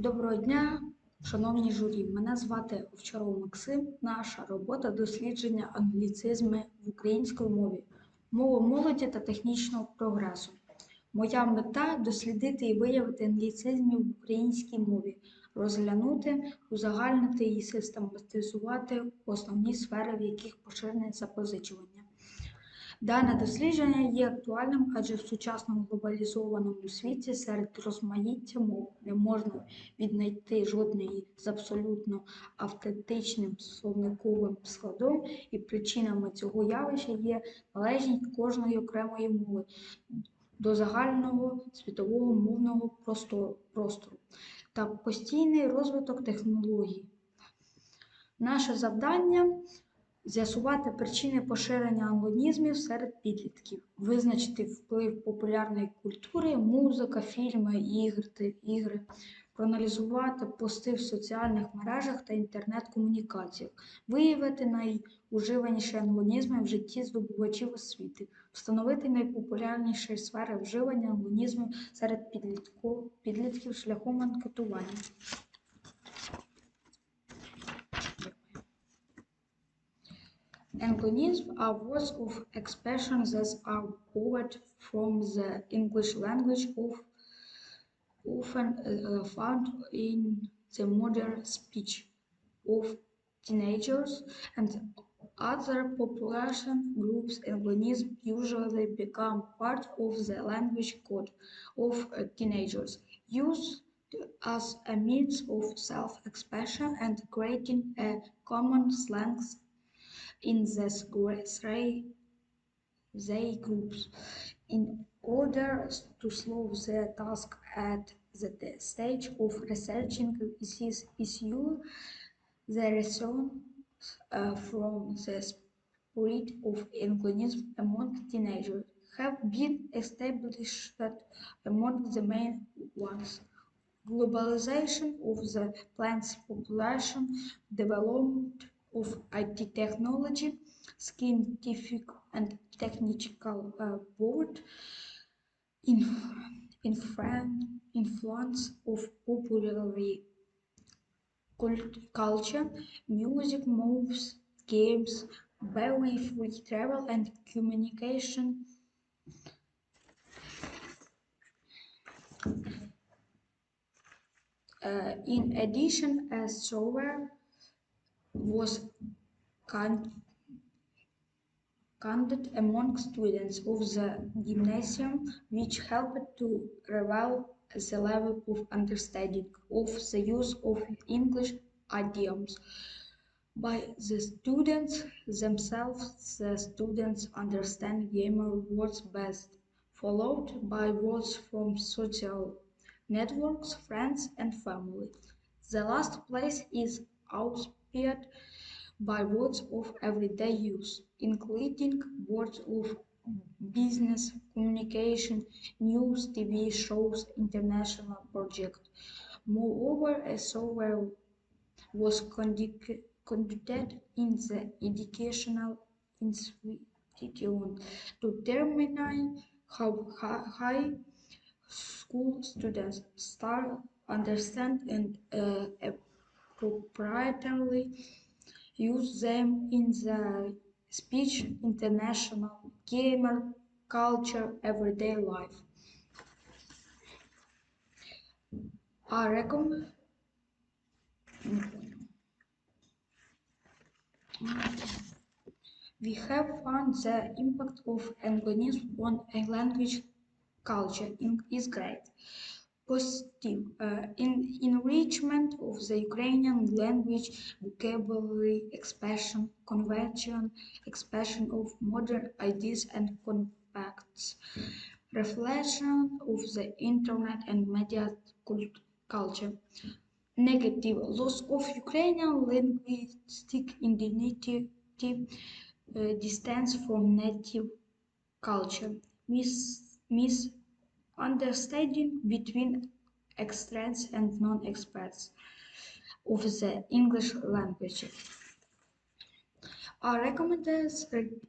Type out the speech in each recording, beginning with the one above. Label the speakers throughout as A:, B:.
A: Доброго дня, шановні журі. Мене звати Овчаров Максим. Наша робота дослідження англіцизми в українській мові, мова молоді та технічного прогресу. Моя мета дослідити і виявити англіцизми в українській мові, розглянути, узагальнити і систематизувати основні сфери, в яких поширене запозичування. Дане дослідження є актуальним, адже в сучасному глобалізованому світі серед розмаїття мов не можна віднайти жодної з абсолютно автентичним словниковим складом, і причинами цього явища є належність кожної окремої мови до загального світового мовного простору, та постійний розвиток технологій. Наше завдання з'ясувати причини поширення англонізмів серед підлітків, визначити вплив популярної культури, музика, фільми, ігри, ігри, проаналізувати пости в соціальних мережах та інтернет-комунікаціях, виявити найуживаніші англонізми в житті здобувачів освіти, встановити найпопулярніші сфери вживання англонізмів серед підлітків, шляхом анкетування. Anglonyms are words of expression that are borrowed from the English language of often uh, found in the modern speech of teenagers and other population groups. Anglonyms usually become part of the language code of uh, teenagers, used as a means of self-expression and creating a common slang in these three they groups in order to solve the task at the stage of researching this issue the results uh, from the spread of Anglonism among teenagers have been established among the main ones globalization of the plant's population, development of IT technology, scientific and technical uh, board, inf- infran- influence of popular cult- culture, music, movies, games, very free travel and communication. Uh, in addition, as a software was conducted among students of the gymnasium, which helped to reveal the level of understanding of the use of English idioms. By the students themselves, the students understand grammar words best, followed by words from social networks, friends, and family. The last place is occupied by words of everyday use, including words of business, communication, news, TV shows, international projects. Moreover, a survey was conducted in the educational institution to determine how high school students start understand and uh, appropriately use them in the speech, international, gamer, culture, everyday life. I recommend. We have found the impact of Anglonism on a language culture is great. Positive uh, in enrichment of the Ukrainian language, vocabulary, expression, convention, expression of modern ideas and compacts, reflection of the internet and media cult- culture. Negative loss of Ukrainian linguistic identity, uh, distance from native culture, mis- misunderstanding between experts and non-experts of the English language. I recommend us reg-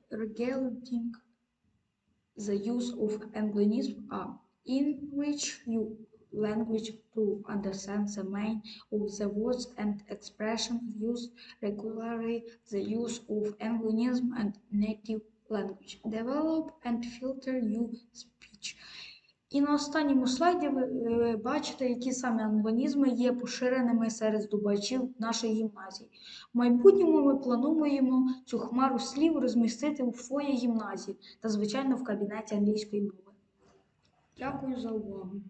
A: the use of Anglonism are in which you language to understand the meaning of the words and expressions used regularly, the use of Anglonism and native language. Develop and filter your speech. І на останньому слайді ви бачите, які саме англонізми є поширеними серед здобувачів нашої гімназії. В майбутньому ми плануємо цю хмару слів розмістити у фоє гімназії та, звичайно, в кабінеті англійської мови. Дякую за увагу.